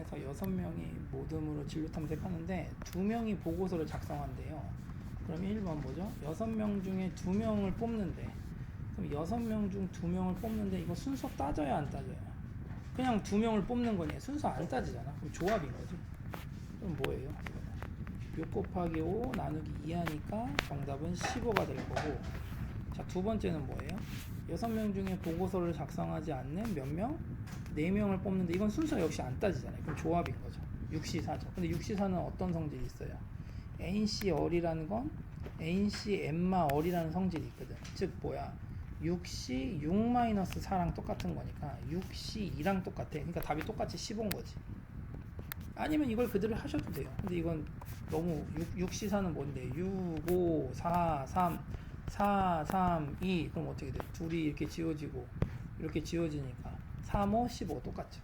반에서 여섯 명이 모듬으로 진로 탐색하는데 두 명이 보고서를 작성한대요. 그럼 1번 뭐죠? 여섯 명 중에 두 명을 뽑는데 그럼 여섯 명 중 두 명을 뽑는데 이거 순서 따져야 안 따져요? 그냥 두 명을 뽑는 거니 순서 안 따지잖아. 그럼 조합인 거지. 그럼 뭐예요? 6 곱하기 5 나누기 2 하니까 정답은 15가 될 거고 자 두 번째는 뭐예요? 여섯 명 중에 보고서를 작성하지 않는 몇 명? 네 명을 뽑는데 이건 순서 역시 안 따지잖아요. 그럼 조합인 거죠. 6시4죠. 근데 6시4는 어떤 성질이 있어요? NC 얼이라는 건 NC 엠마 얼이라는 성질이 있거든. 즉 뭐야? 6시 6 마이너스 4랑 똑같은 거니까 6시 2랑 똑같아. 그러니까 답이 똑같이 15인 거지. 아니면 이걸 그대로 하셔도 돼요. 근데 이건 너무 6, 6시사는 뭔데? 6, 5, 4, 3, 4, 3, 2 그럼 어떻게 돼? 둘이 이렇게 지워지고 이렇게 지워지니까 3, 5, 15 똑같죠.